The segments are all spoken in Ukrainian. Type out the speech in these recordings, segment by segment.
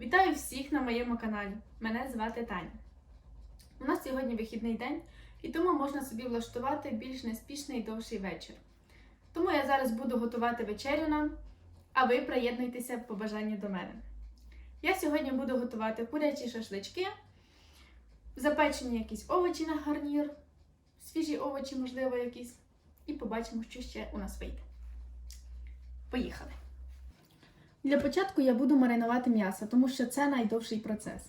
Вітаю всіх на моєму каналі. Мене звати Таня. У нас сьогодні вихідний день, і тому можна собі влаштувати більш неспішний і довший вечір. Тому я зараз буду готувати вечерю нам, а ви приєднуйтеся по бажанню до мене. Я сьогодні буду готувати курячі шашлички, запечені якісь овочі на гарнір, свіжі овочі, можливо, якісь. І побачимо, що ще у нас вийде. Поїхали! Для початку я буду маринувати м'ясо, тому що це найдовший процес.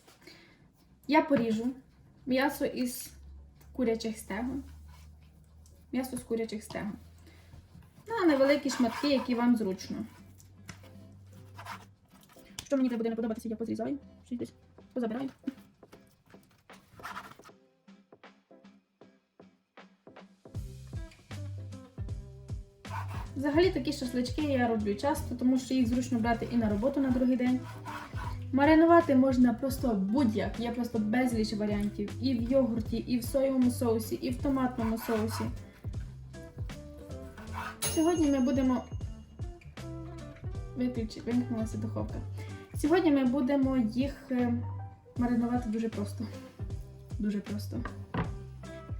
Я поріжу м'ясо із курячих стегон. М'ясо з курячих стегон. На невеликі шматки, які вам зручно. Що мені буде не подобатися, я позрізаю. Щось десь позабираю. Взагалі такі шашлички я роблю часто, тому що їх зручно брати і на роботу на другий день. Маринувати можна просто будь-як, є просто безліч варіантів. І в йогурті, і в соєвому соусі, і в томатному соусі. Сьогодні ми будемо. Виключи, вимкнулася духовка. Сьогодні ми будемо їх е, маринувати дуже просто. Дуже просто.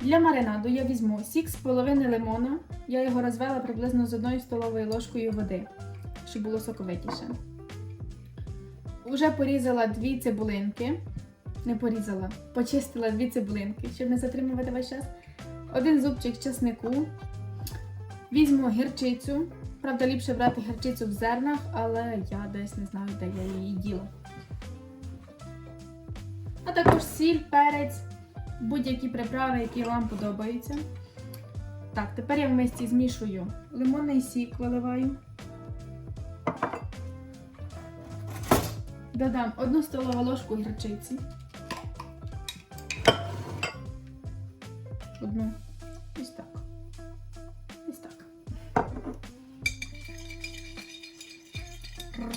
Для маринаду я візьму сік з половини лимона. Я його розвела приблизно з одною столовою ложкою води, щоб було соковитіше. Уже порізала дві цибулинки. Не порізала, почистила дві цибулинки, щоб не затримувати весь час. Один зубчик чеснику. Візьму гірчицю. Правда, ліпше брати гірчицю в зернах, але я десь не знаю, де я її діла. А також сіль, перець, будь-які приправи, які вам подобаються. Так, тепер я в мисці змішую лимонний сік виливаю. Додам одну столову ложку гірчиці. Одну. Ось так. Ось так.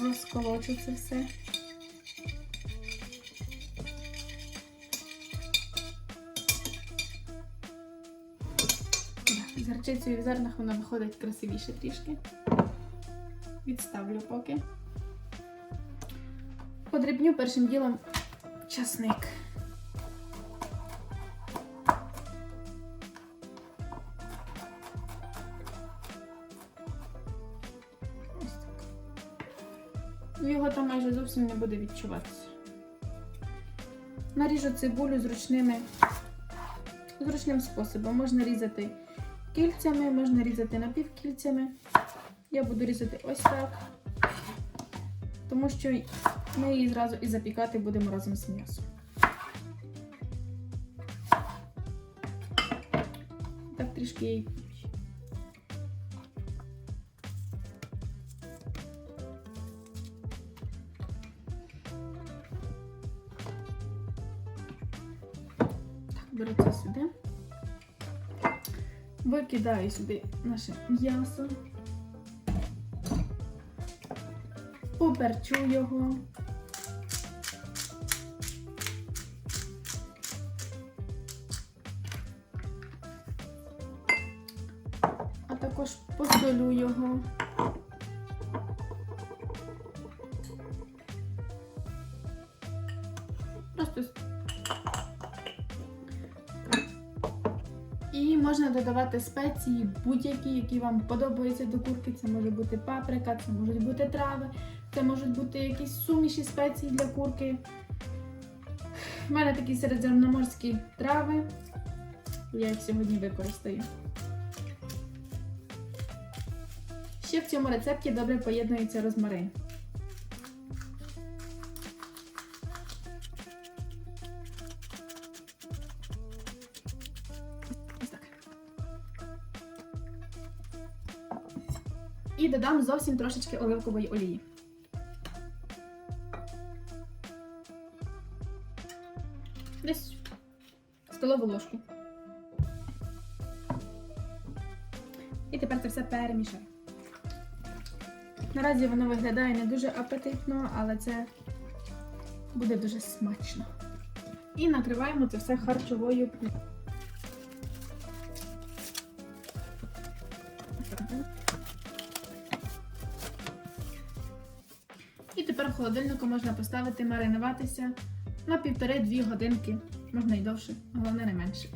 Розколочу це все. З гарчицею в зернах вона виходить красивіше трішки. Відставлю поки. Подрібню першим ділом часник. Його там майже зовсім не буде відчуватися. Наріжу цибулю зручними, зручним способом. Можна різати кільцями, можна різати напівкільцями. Я буду різати ось так, тому що ми її зразу і запікати будемо разом з м'ясом. Так трішки її Викидаю сюди наше м'ясо. Поперчу його. А також посолю його. Можна додавати спеції будь-які, які вам подобаються до курки. Це може бути паприка, це можуть бути трави, це можуть бути якісь суміші спеції для курки. У мене такі середземноморські трави. Я їх сьогодні використаю. Ще в цьому рецепті добре поєднується розмарин. І додам зовсім трошечки оливкової олії. Десь столову ложку. І тепер це все перемішаю. Наразі воно виглядає не дуже апетитно, але це буде дуже смачно. І накриваємо це все харчовою плівкою. Холодильнику можна поставити маринуватися на півтори-дві годинки. Можна й довше, головне не менше.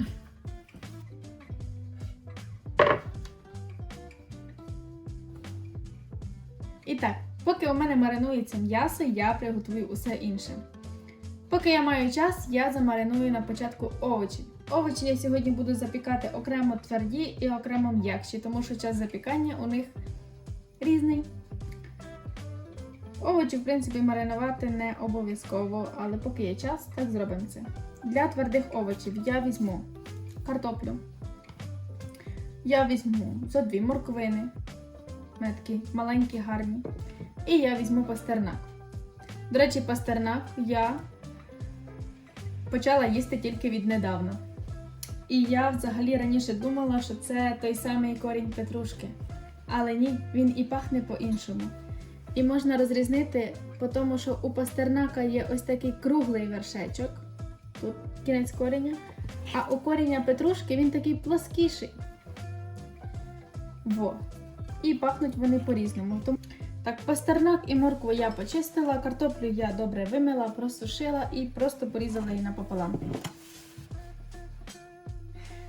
І так, поки у мене маринується м'ясо, я приготую усе інше. Поки я маю час, я замариную на початку овочі. Овочі я сьогодні буду запікати окремо тверді і окремо м'якші, тому що час запікання у них різний. Овочі, в принципі, маринувати не обов'язково, але поки є час, так зробимо це. Для твердих овочів я візьму картоплю. Я візьму зо дві морквини. Такі маленькі, гарні. І я візьму пастернак. До речі, пастернак я почала їсти тільки віднедавна. І я взагалі раніше думала, що це той самий корінь петрушки. Але ні, він і пахне по-іншому. І можна розрізнити тому, що у пастернака є ось такий круглий вершечок, тут кінець коріння, а у коріння петрушки він такий плоскіший. Во. І пахнуть вони по-різному. Так, пастернак і моркву я почистила, картоплю я добре вимила, просушила і просто порізала її напополам.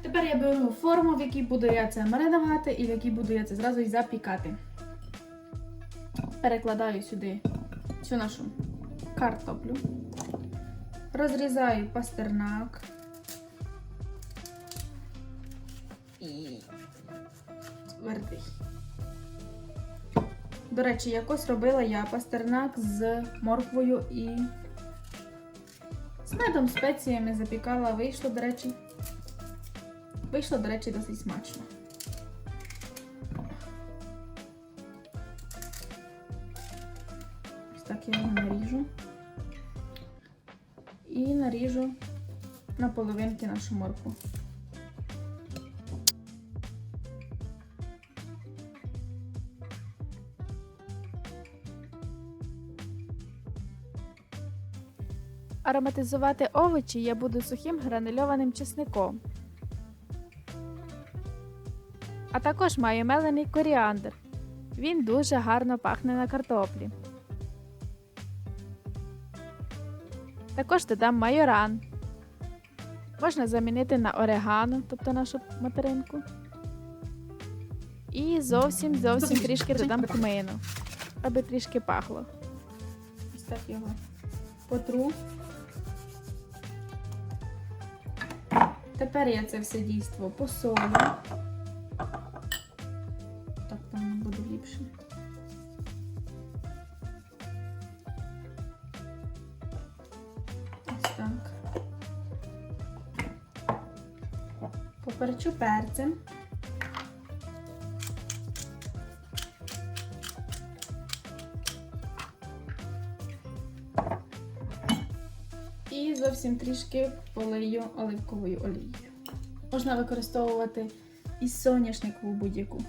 Тепер я беру форму, в якій буду я це маринувати і в якій буду я це зразу й запікати. Перекладаю сюди цю нашу картоплю, розрізаю пастернак і твердий. До речі, якось робила я пастернак з морквою і з медом, спеціями запікала, вийшло, до речі. Вийшло, до речі, досить смачно. Половинки нашу моркву. Ароматизувати овочі я буду сухим гранульованим чесником. А також маю мелений коріандр. Він дуже гарно пахне на картоплі. Також додам майоран. Можна замінити на орегано, тобто нашу материнку. І зовсім зовсім трішки додам кмину, аби трішки пахло. Ось так його потру. Тепер я це все дійство посолю. Поперчу перцем. І зовсім трішки полию оливковою олією. Можна використовувати і соняшникову будь-яку.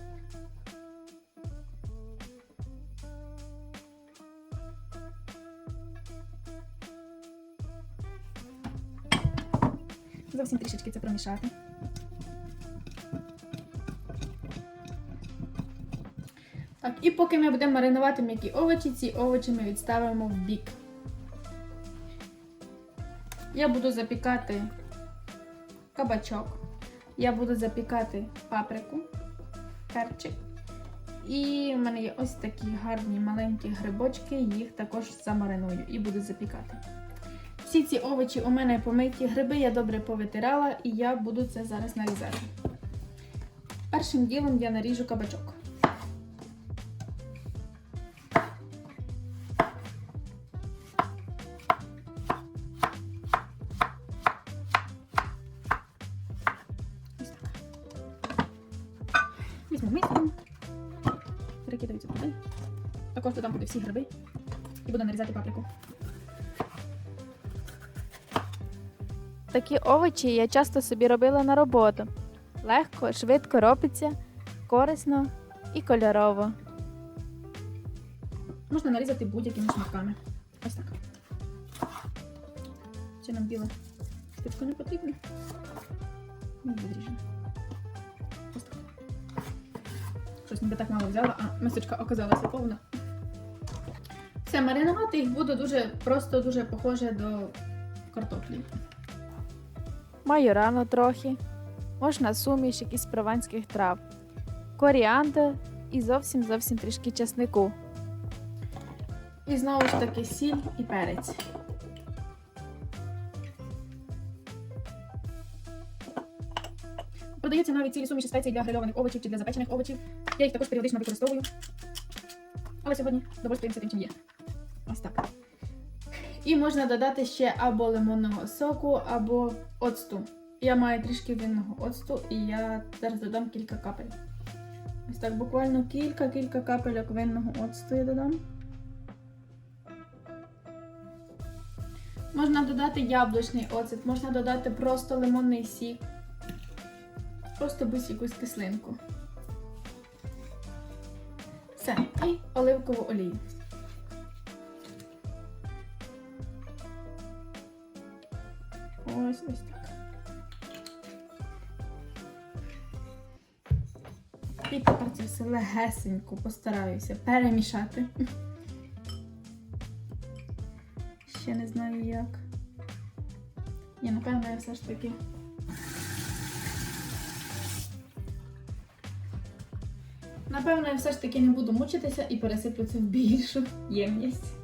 Зовсім трішечки це промішати. І поки ми будемо маринувати м'які овочі, ці овочі ми відставимо в бік. Я буду запікати кабачок. Я буду запікати паприку, перчик. І в мене є ось такі гарні маленькі грибочки, їх також замариную і буду запікати. Всі ці овочі у мене помиті гриби, я добре повитирала і я буду це зараз нарізати. Першим ділом я наріжу кабачок. Всі гриби і буду нарізати паприку. Такі овочі я часто собі робила на роботу. Легко, швидко робиться, корисно і кольорово. Можна нарізати будь-якими шматками. Ось так. Чи нам біла штучка не потрібна? Ми відріжемо. Ось так. Щось ніби так мало взяла, а мисочка оказалася повна. Все, маринувати їх буду дуже просто дуже похоже до картоплі. майорано трохи, можна суміш якісь прованських трав, коріандр і зовсім зовсім трішки часнику. І знову ж таки сіль і перець. Продаються навіть цілі суміші спецій для грильованих овочів чи для запечених овочів. Я їх також періодично використовую. Але сьогодні довольствуємося тим, чим є. Ось так. І можна додати ще або лимонного соку, або оцту. Я маю трішки винного оцту, і я зараз додам кілька капель. Ось так, буквально кілька-кілька капельок винного оцту я додам. Можна додати яблучний оцет, можна додати просто лимонний сік. Просто без якусь кислинку. Все. І оливкову олію. Ось ось так. І тепер це все легесенько постараюся перемішати. Ще не знаю як. Ні, напевно, я все ж таки. Напевно, я все ж таки не буду мучитися і пересиплю це в більшу ємність.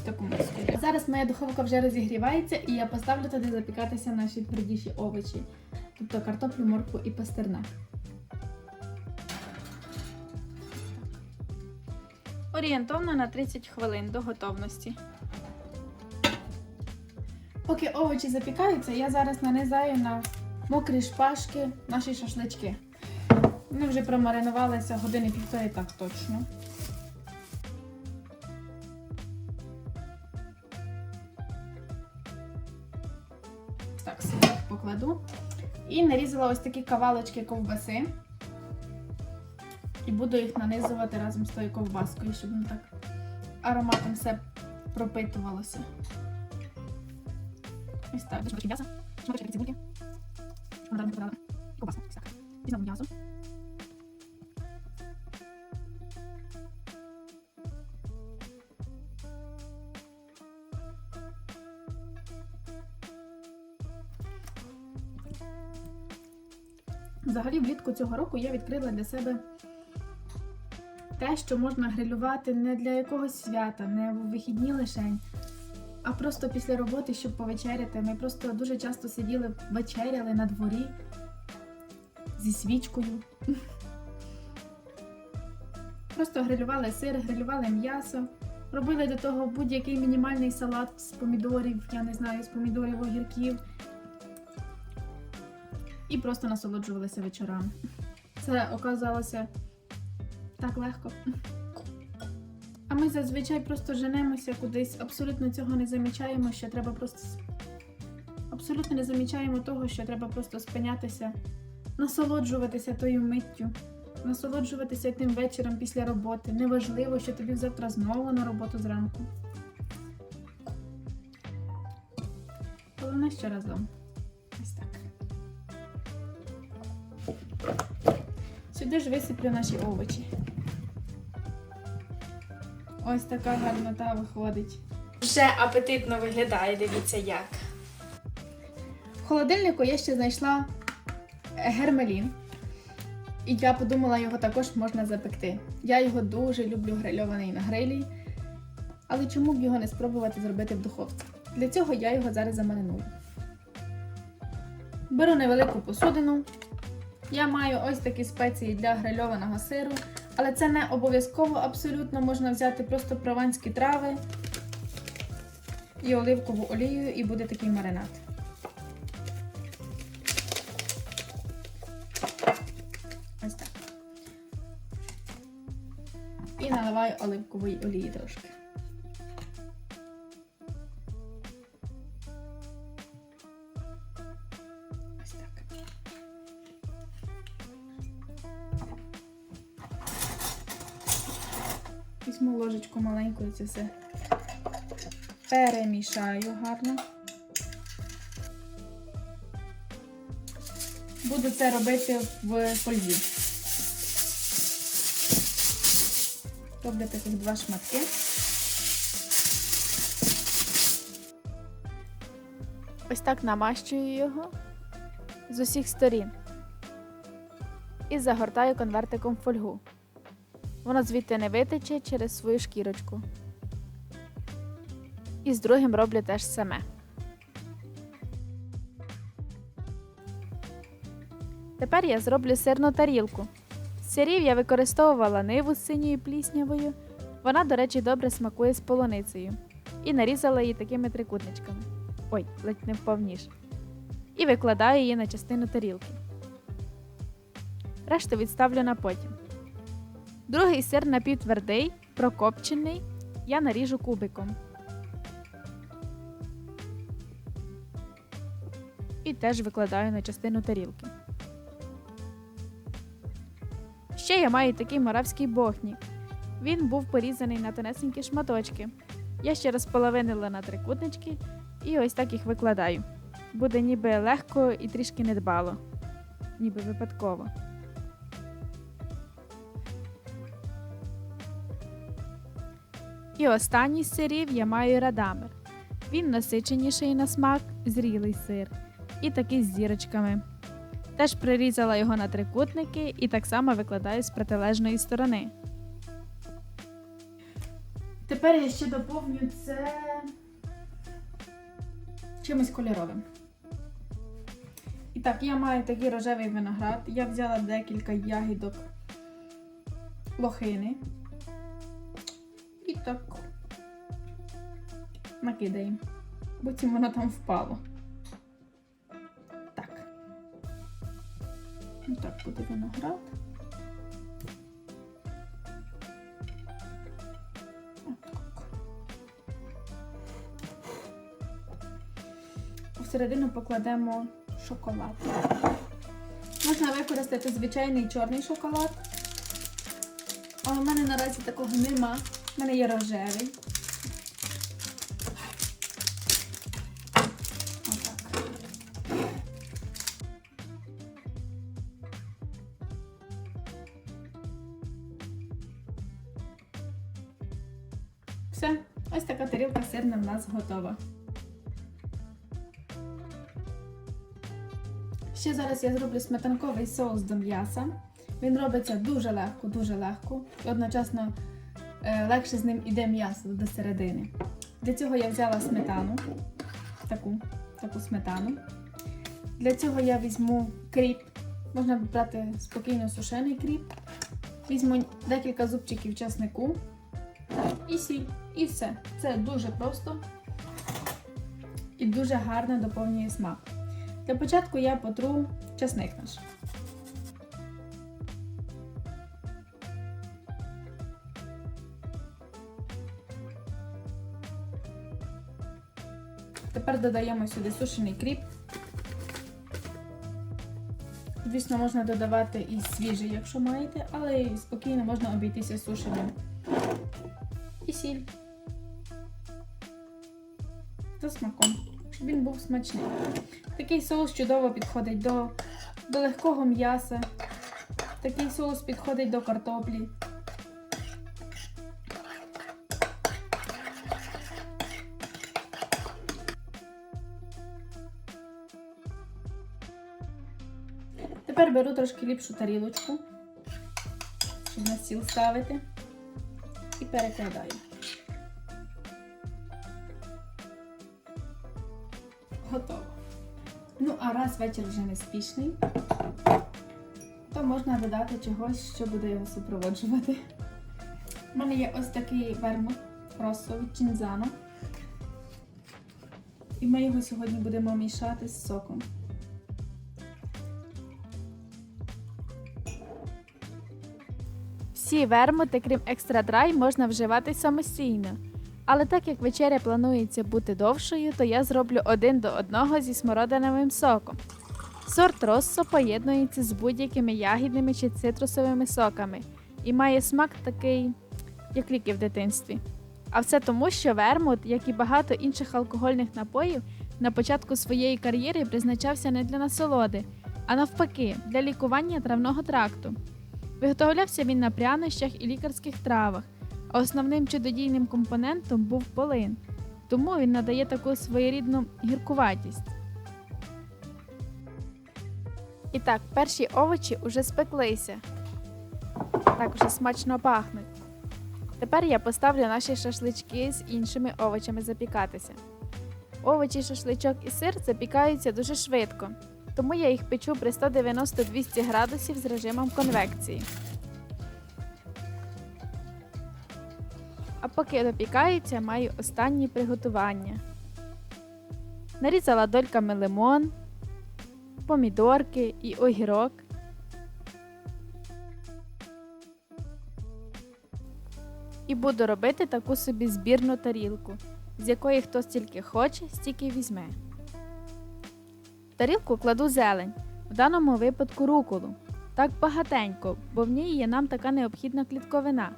Ось таку миску. Зараз моя духовка вже розігрівається, і я поставлю туди запікатися наші твердіші овочі, тобто картоплю, моркву і пастернак. Орієнтовно на 30 хвилин до готовності. Поки овочі запікаються, я зараз нанизаю на мокрі шпажки наші шашлички. Вони вже промаринувалися години півтори так точно. Покладу. І нарізала ось такі кавалочки ковбаси. І буду їх нанизувати разом з тою ковбаскою, щоб воно так ароматом все пропитувалося. Ось так. М'ясо, шматочки цибульки. Так. Знову м'ясо. Взагалі, влітку цього року я відкрила для себе те, що можна грилювати не для якогось свята, не в вихідні лишень, а просто після роботи, щоб повечеряти. Ми просто дуже часто сиділи, вечеряли на дворі зі свічкою. Просто грилювали сир, грилювали м'ясо, робили до того будь-який мінімальний салат з помідорів, я не знаю, з помідорів, огірків. І просто насолоджувалися вечорами. Це оказалося так легко. А ми зазвичай просто женемося кудись, абсолютно цього не замічаємо, що треба просто. Абсолютно не замічаємо того, що треба просто спинятися, насолоджуватися тою миттю, насолоджуватися тим вечором після роботи. Неважливо, що тобі завтра знову на роботу зранку. Головне, що разом. Сюди ж висиплю наші овочі. Ось така гарнота виходить. Вже апетитно виглядає, дивіться як. В холодильнику я ще знайшла гермелін. І я подумала, його також можна запекти. Я його дуже люблю грильований на грилі. Але чому б його не спробувати зробити в духовці? Для цього я його зараз замариную. Беру невелику посудину. Я маю ось такі спеції для грильованого сиру, але це не обов'язково абсолютно можна взяти просто прованські трави і оливкову олію, і буде такий маринад. Ось так. І наливаю оливкової олії трошки. Візьму ложечку маленьку і це все перемішаю гарно. Буду це робити в фользі. Роблю таких два шматки. Ось так намащую його з усіх сторін і загортаю конвертиком в фольгу. Воно звідти не витече через свою шкірочку. І з другим роблю те ж саме. Тепер я зроблю сирну тарілку. З сирів я використовувала ниву з синьою пліснявою. Вона, до речі, добре смакує з полуницею. І нарізала її такими трикутничками. Ой, ледь не впав ніж. І викладаю її на частину тарілки. Решту відставлю на потім. Другий сир напівтвердий, прокопчений, я наріжу кубиком. І теж викладаю на частину тарілки. Ще я маю такий моравський бохнік. Він був порізаний на тонесенькі шматочки. Я ще розполовинила на трикутнички і ось так їх викладаю. Буде ніби легко і трішки недбало, ніби випадково. І останній з сирів я маю радамер. Він насиченіший на смак, зрілий сир. І такий з зірочками. Теж прирізала його на трикутники і так само викладаю з протилежної сторони. Тепер я ще доповню це чимось кольоровим. І так, я маю такий рожевий виноград. Я взяла декілька ягідок лохини. І так накидаємо. Потім воно там впало. Так. Так буде виноград. Всередину покладемо шоколад. Можна використати звичайний чорний шоколад. Але в мене наразі такого нема. У мене є рожевий. Все, ось така тарілка сирна в нас готова. Ще зараз я зроблю сметанковий соус до м'яса. Він робиться дуже легко, дуже легко. І одночасно легше з ним іде м'ясо до середини. Для цього я взяла сметану, таку, таку сметану. Для цього я візьму кріп. Можна брати спокійно сушений кріп. Візьму декілька зубчиків часнику і сіль. І все. Це дуже просто і дуже гарно доповнює смак. Для початку я потру часник наш. Тепер додаємо сюди сушений кріп. Звісно, можна додавати і свіжий, якщо маєте, але спокійно можна обійтися сушеним. І сіль. За смаком, щоб він був смачний. Такий соус чудово підходить до, до легкого м'яса. Такий соус підходить до картоплі. Тепер беру трошки ліпшу тарілочку, щоб на стіл ставити, і перекладаю. Готово. Ну, а раз вечір вже не спішний, то можна додати чогось, що буде його супроводжувати. У мене є ось такий вермут росо від Чинзано. І ми його сьогодні будемо мішати з соком. Всі вермути, крім екстра драй, можна вживати самостійно. Але так як вечеря планується бути довшою, то я зроблю один до одного зі смородиновим соком. Сорт россо поєднується з будь-якими ягідними чи цитрусовими соками і має смак такий, як ліки в дитинстві. А все тому, що вермут, як і багато інших алкогольних напоїв, на початку своєї кар'єри призначався не для насолоди, а навпаки, для лікування травного тракту. Виготовлявся він на прянощах і лікарських травах, а основним чудодійним компонентом був полин, тому він надає таку своєрідну гіркуватість. І так, перші овочі уже спеклися. Так уже смачно пахнуть. Тепер я поставлю наші шашлички з іншими овочами запікатися. Овочі, шашличок і сир запікаються дуже швидко, тому я їх печу при 190-200 градусів з режимом конвекції. А поки допікаються, маю останні приготування. Нарізала дольками лимон, помідорки і огірок. І буду робити таку собі збірну тарілку, з якої хто стільки хоче, стільки візьме. Тарілку кладу зелень, в даному випадку руколу. Так багатенько, бо в ній є нам така необхідна клітковина.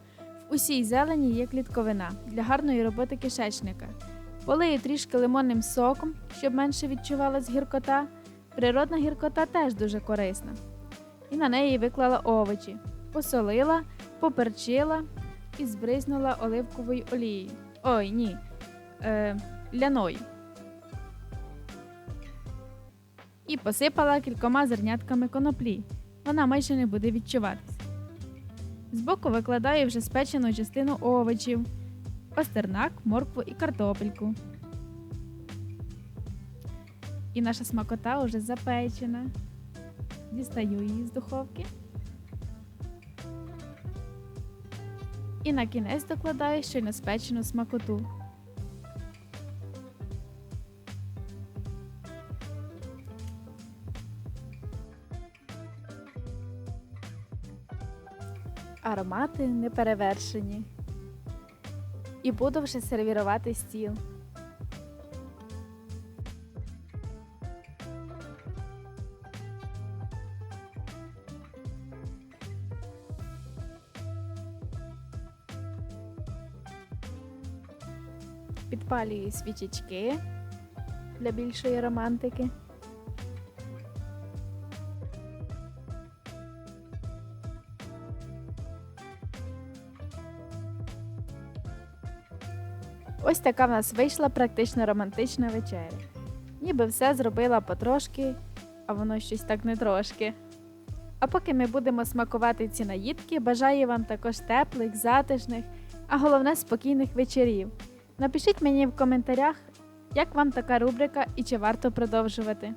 В усій зелені є клітковина для гарної роботи кишечника. Полию трішки лимонним соком, щоб менше відчувалась гіркота. Природна гіркота теж дуже корисна. І на неї виклала овочі, посолила, поперчила і збризнула оливковою олією. Ой, ні. Е, ляною. І посипала кількома зернятками коноплі. Вона майже не буде відчуватися. Збоку викладаю вже спечену частину овочів, пастернак, моркву і картопельку. І наша смакота вже запечена. Дістаю її з духовки. І на кінець докладаю щойно спечену смакоту. Аромати неперевершені. І буду вже сервірувати стіл. Підпалюю свічечки для більшої романтики. Така в нас вийшла практично романтична вечеря. Ніби все зробила потрошки, а воно щось так не трошки. А поки ми будемо смакувати ці наїдки, бажаю вам також теплих, затишних, а головне спокійних вечорів. Напишіть мені в коментарях, як вам така рубрика і чи варто продовжувати.